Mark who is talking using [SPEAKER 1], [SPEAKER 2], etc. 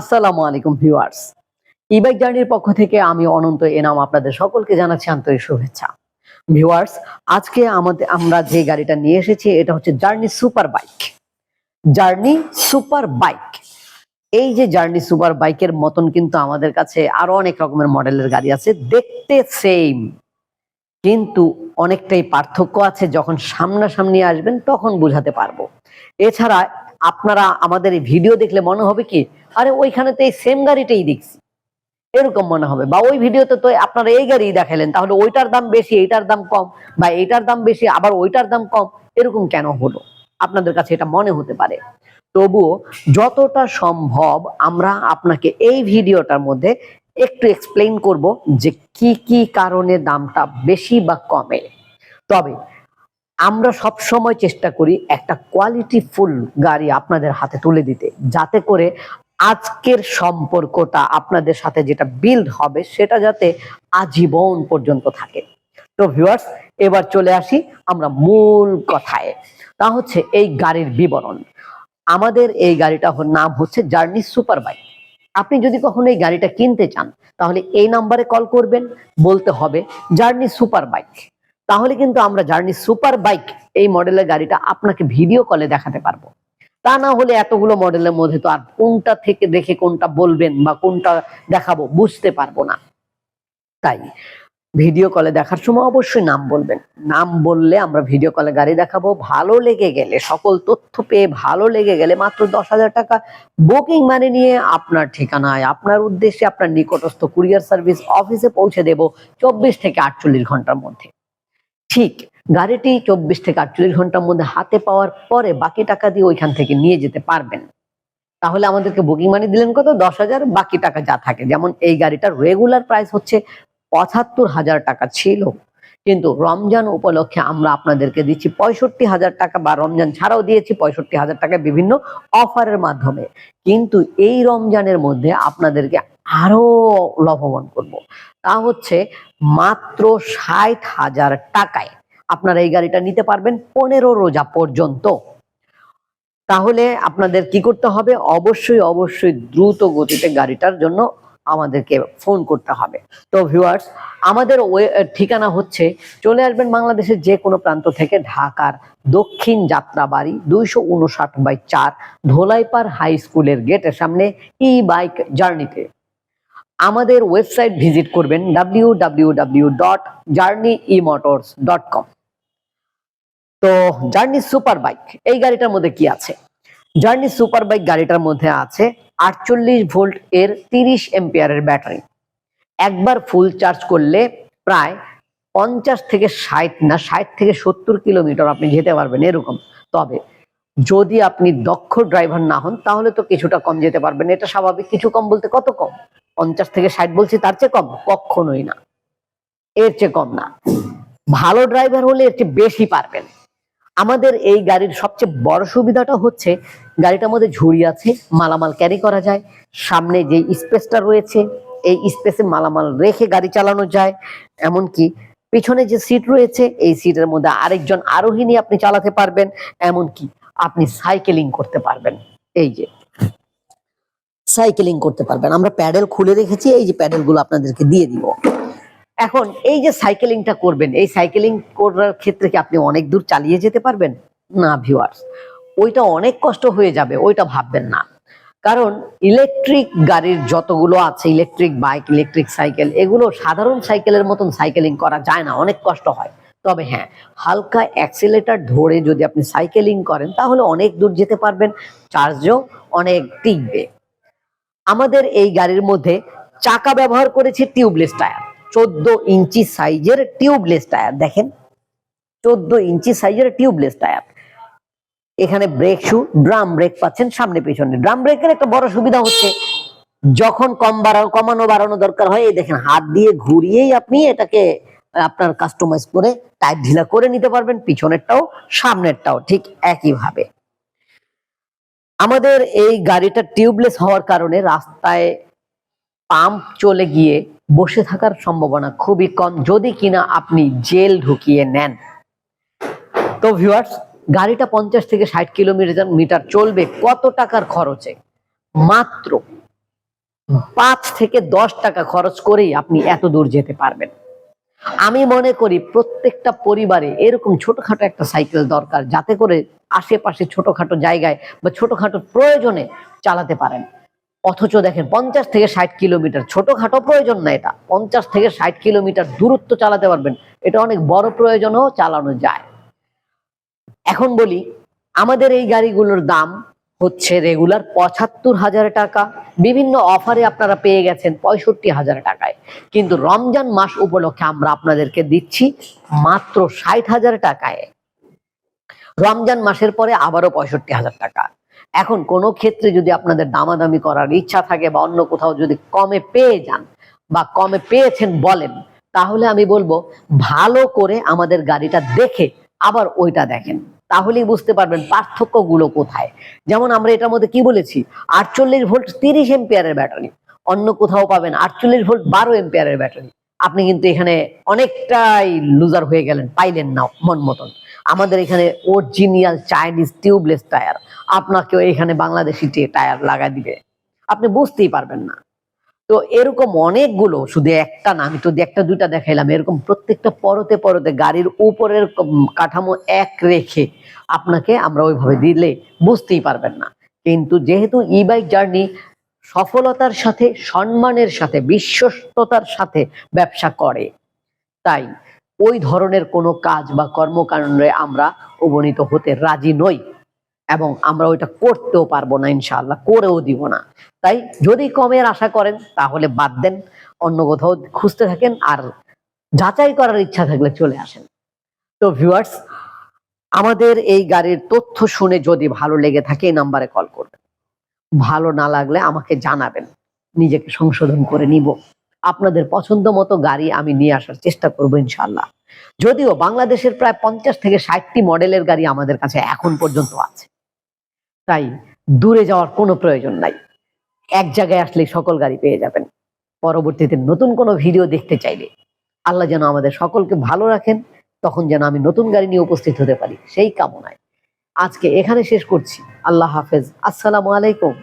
[SPEAKER 1] আসসালামু আলাইকুম viewers. E-bike জার্নির পক্ষ থেকে আমি অনন্ত এনাম আপনাদের সকলকে জানাচ্ছি আন্তরিক শুভেচ্ছা। ভিউয়ার্স, আজকে আমাদের, আমরা যে গাড়িটা নিয়ে এসেছি, এটা হচ্ছে journey super bike journey super bike এই যে জার্নি সুপার বাইকের মতন কিন্তু আমাদের কাছে আরও অনেক রকমের মডেলের গাড়ি আছে, দেখতে সেম কিন্তু অনেকটাই পার্থক্য আছে, যখন সামনাসামনি আসবেন, তখন বুঝাতে পারব। এছাড়া আপনারা আমাদের এই ভিডিও দেখলে মনে হবে কি, আরে ওইখানে তো এই সেম গাড়িটাই দেখছি। এরকম মনে হবে। বা ওই ভিডিওতে তো আপনারা এই গাড়ি দেখালেন, তাহলে ওইটার দাম বেশি, এইটার দাম কম, বা এইটার দাম বেশি, আবার ওইটার দাম কম, এরকম কেন হলো? আপনাদের কাছে এটা মনে হতে পারে। তবুও যতটা সম্ভব আমরা আপনাকে এই ভিডিওটার মধ্যে একটু এক্সপ্লেইন করব যে কি কি কারণে দামটা বেশি বা কমে। তবে আমরা সব সময় চেষ্টা করি একটা কোয়ালিটি ফুল গাড়ি আপনাদের হাতে তুলে দিতে, যাতে করে আজকের সম্পর্কটা আপনাদের সাথে যেটা বিল্ড হবে সেটা যাতে আজীবন পর্যন্ত থাকে। তো ভিউয়ার্স এবার চলে আসি আমরা মূল কথায়। তা হচ্ছে এই গাড়ির বিবরণ। আমাদের এই গাড়িটা নাম হচ্ছে জার্নি সুপার বাইক আপনি যদি কখনো এই গাড়িটা কিনতে চান, তাহলে এই নাম্বারে কল করবেন, বলতে হবে জার্নি সুপার বাইক তাহলে কিন্তু আমরা জার্নি সুপার বাইক এই মডেলের গাড়িটা আপনাকে ভিডিও কলে দেখাতে পারব। তা না হলে এতগুলো মডেলের মধ্যে তো আর কোনটা থেকে দেখে কোনটা বলবেন বা কোনটা দেখাবো বুঝতে পারব না। তাই ভিডিও কলে দেখার সময় অবশ্যই নাম বলবেন। নাম বললে আমরা ভিডিও কলে গাড়ি দেখাবো, ভালো লেগে গেলে, সকল তথ্য পেয়ে ভালো লেগে গেলে মাত্র দশ হাজার টাকা বুকিং মানে নিয়ে আপনার ঠিকানায়, আপনার উদ্দেশ্যে আপনার নিকটস্থ কুরিয়ার সার্ভিস অফিসে পৌঁছে দেব চব্বিশ থেকে আটচল্লিশ ঘণ্টার মধ্যে। ঠিক, গাড়িটি চব্বিশ থেকে আটচল্লিশ ঘণ্টার মধ্যে হাতে পাওয়ার পরে বাকি টাকা দিয়ে ওইখান থেকে নিয়ে যেতে পারবেন। তাহলে আমাদেরকে বুকিং মানি দিলেন কত? দশ হাজার। বাকি টাকা যা থাকে, যেমন এই গাড়িটার রেগুলার প্রাইস হচ্ছে পঁচাত্তর হাজার টাকা ছিল। কিন্তু রমজান উপলক্ষে আমরা আপনাদেরকে দিচ্ছি পঁয়ষট্টি হাজার টাকা বা রমজান ছাড়াও দিয়েছি পঁয়ষট্টি হাজার টাকা বিভিন্ন অফারের মাধ্যমে। কিন্তু এই রমজানের মধ্যে আপনাদেরকে আরও লাভবান করব। তা হচ্ছে মাত্র ষাট হাজার টাকায় আপনারা এই গাড়িটা নিতে পারবেন পনেরো রোজা পর্যন্ত। তাহলে আপনাদের কি করতে হবে? অবশ্যই অবশ্যই দ্রুত গতিতে গাড়িটার জন্য আমাদেরকে ফোন করতে হবে। তো ভিউয়ার্স আমাদের ঠিকানা হচ্ছে চলে আসবেন বাংলাদেশের যে কোনো প্রান্ত থেকে ঢাকার দক্ষিণ যাত্রাবাড়ি দুইশো উনষাট বাই চার ধোলাইপাড় হাই স্কুলের গেটের সামনে ই বাইক জার্নিতে আমাদের ওয়েবসাইট ভিজিট করবেন W W W dot journey e motors dot com তো জার্নি সুপার বাইক এই গাড়িটার মধ্যে কি আছে? জার্নি সুপার বাইক গাড়িটার মধ্যে আছে আটচল্লিশ ভোল্ট এর তিরিশ এম্পিয়ারের ব্যাটারি। একবার ফুল চার্জ করলে প্রায় পঞ্চাশ থেকে ষাট না, ষাট থেকে সত্তর কিলোমিটার আপনি যেতে পারবেন এরকম। তবে যদি আপনি দক্ষ ড্রাইভার না হন, তাহলে তো কিছুটা কম যেতে পারবেন। এটা স্বাভাবিক, কিছু কম বলতে কত কম? পঞ্চাশ থেকে ষাট বলছি, তার চেয়ে কম কখনোই না। এর চেয়ে কম না। ভালো ড্রাইভার হলে এর চেয়ে বেশি পারবেন। আমাদের এই গাড়ির সবচেয়ে বড় সুবিধাটা হচ্ছে, গাড়িটার মধ্যে ঝুড়ি আছে, মালামাল ক্যারি করা যায়। সামনে যে স্পেসটা রয়েছে, এই স্পেসে মালামাল রেখে গাড়ি চালানো যায়। এমনকি পিছনে যে সিট রয়েছে, এই সিটের মধ্যে আরেকজন আরোহী নিয়ে আপনি চালাতে পারবেন। এমনকি আপনি সাইকেলিং করতে পারবেন। এই যে। সাইকেলিং করতে পারবেন। আমরা প্যাডেল খুলে রেখেছি, এই যে প্যাডেলগুলো আপনাদেরকে দিয়ে দিব। এখন এই যে সাইকেলিংটা করবেন, এই সাইকেলিং করার ক্ষেত্রে কি আপনি অনেক দূর চালিয়ে যেতে পারবেন? না ভিউয়ার্স ওইটা অনেক কষ্ট হয়ে যাবে, ওইটা ভাববেন না। কারণ ইলেকট্রিক গাড়ির যতগুলো আছে ইলেকট্রিক বাইক ইলেকট্রিক সাইকেল এগুলো সাধারণ সাইকেলের মতন সাইকেলিং করা যায় না, অনেক কষ্ট হয়। তবে হ্যাঁ হালকা অ্যাক্সিলেটার ধরে যদি আপনি সাইকেলিং করেন, তাহলে অনেক দূর যেতে পারবেন চার্জও অনেক টিকবে। আমাদের এই গাড়ির মধ্যে চাকা ব্যবহার করেছি টিউবলেস টায়ার চোদ্দ ইঞ্চি সাইজের টিউবলেস টায়ার দেখেন। চোদ্দ ইঞ্চি সাইজের টিউবলেস টায়ার এখানে ব্রেক শু ড্রাম ব্রেক পাচ্ছেন সামনে পেছনে। ড্রাম ব্রেকের একটা বড় সুবিধা হচ্ছে, যখন কম বাড়ানো কমানো, বাড়ানো দরকার হয়, এই দেখেন, হাত দিয়ে ঘুরিয়েই আপনি এটাকে আপনার কাস্টমাইজ করে টাইট ঢিলা করে নিতে পারবেন, পিছনেরটাও, সামনেরটাও, ঠিক একইভাবে। আমাদের এই গাড়িটা টিউবলেস হওয়ার কারণে রাস্তায় পাম্প চলে গিয়ে বসে থাকার সম্ভাবনা খুবই কম। যদি কিনা আপনি জেল ঢুকিয়ে নেন। তো ভিউয়ার্স গাড়িটা পঞ্চাশ থেকে ষাট কিলোমিটার মিটার চলবে কত টাকার খরচে? মাত্র পাঁচ থেকে দশ টাকা খরচ করেই আপনি এত দূর যেতে পারবেন। আমি মনে করি প্রত্যেকটা পরিবারে এরকম ছোটখাটো একটা সাইকেল দরকার, যাতে করে আশেপাশে ছোটখাটো জায়গায় বা ছোটখাটো প্রয়োজনে চালাতে পারেন। অথচ দেখেন পঞ্চাশ থেকে ষাট কিলোমিটার ছোটখাটো প্রয়োজন না এটা। পঞ্চাশ থেকে ষাট কিলোমিটার দূরত্ব চালাতে পারবেন। এটা অনেক বড় প্রয়োজনও চালানো যায়। এখন বলি, আমাদের এই গাড়িগুলোর দাম হচ্ছে রেগুলার পঁচাত্তর হাজার টাকা। বিভিন্ন অফারে আপনারা পেয়ে গেছেন পঁয়ষট্টি হাজার টাকায়। কিন্তু রমজান মাস উপলক্ষে আমরা আপনাদেরকে দিচ্ছি মাত্র ষাট হাজার টাকায়। রমজান মাসের পরে আবারও পঁয়ষট্টি হাজার টাকা। এখন কোনো ক্ষেত্রে যদি আপনাদের দামাদামি করার ইচ্ছা থাকে বা অন্য কোথাও যদি কমে পেয়ে যান বা কমে পেয়েছেন বলেন, তাহলে আমি বলব ভালো করে আমাদের গাড়িটা দেখে আবার ওইটা দেখেন। তাহলেই বুঝতে পারবেন পার্থক্যগুলো কোথায়। যেমন আমরা এটার মধ্যে কি বলেছি? আটচল্লিশ ভোল্ট তিরিশ এম্পিয়ারের ব্যাটারি, অন্য কোথাও পাবেন আটচল্লিশ ভোল্ট বারো এম্পিয়ারের ব্যাটারি। আপনি কিন্তু এখানে অনেকটাই লুজার হয়ে গেলেন, পাইলেন না মন মতন। আমাদের এখানে অরিজিনাল চাইনিজ টিউবলেস টায়ার আপনাকেও এখানে বাংলাদেশি টায়ার লাগা দিবে। আপনি বুঝতেই পারবেন না। তো এরকম অনেকগুলো, শুধু একটা না, আমি তো একটা, দুইটা দেখাইলাম। এরকম প্রত্যেকটা পরতে পরতে গাড়ির উপরের কাঠামো এক রেখে আপনাকে আমরা ওইভাবে দিলে বুঝতেই পারবেন না। কিন্তু যেহেতু ই বাইক জার্নি সফলতার সাথে, সম্মানের সাথে, বিশ্বস্ততার সাথে ব্যবসা করে, তাই ওই ধরনের কোনো কাজ বা কর্মকাণ্ডে আমরা উপনীত হতে রাজি নই এবং আমরা ওইটা করতেও পারব না ইনশাআল্লাহ, করেও দিব না। তাই যদি কমের আশা করেন, তাহলে বাদ দেন, অন্য কোথাও খুঁজতে থাকেন আর যাচাই করার ইচ্ছা থাকলে চলে আসেন। তো ভিউয়ার্স আমাদের এই গাড়ির তথ্য শুনে যদি ভালো লেগে থাকে, এই নাম্বারে কল করবেন। ভালো না লাগলে আমাকে জানাবেন, নিজেকে সংশোধন করে নিব। আপনাদের পছন্দ মতো গাড়ি আমি নিয়ে আসার চেষ্টা করব ইনশাল্লাহ যদিও বাংলাদেশের প্রায় পঞ্চাশ থেকে ষাটটি মডেলের গাড়ি আমাদের কাছে এখন পর্যন্ত আছে। তাই দূরে যাওয়ার কোনো প্রয়োজন নাই। এক জায়গায় আসলে সকল গাড়ি পেয়ে যাবেন। পরবর্তীতে নতুন কোনো ভিডিও দেখতে চাইলে আল্লাহ যেন আমাদের সকলকে ভালো রাখেন, তখন যেন আমি নতুন গাড়ি নিয়ে উপস্থিত হতে পারি, সেই কামনায়। আজকে এখানে শেষ করছি। আল্লাহ হাফেজ। আসসালামু আলাইকুম।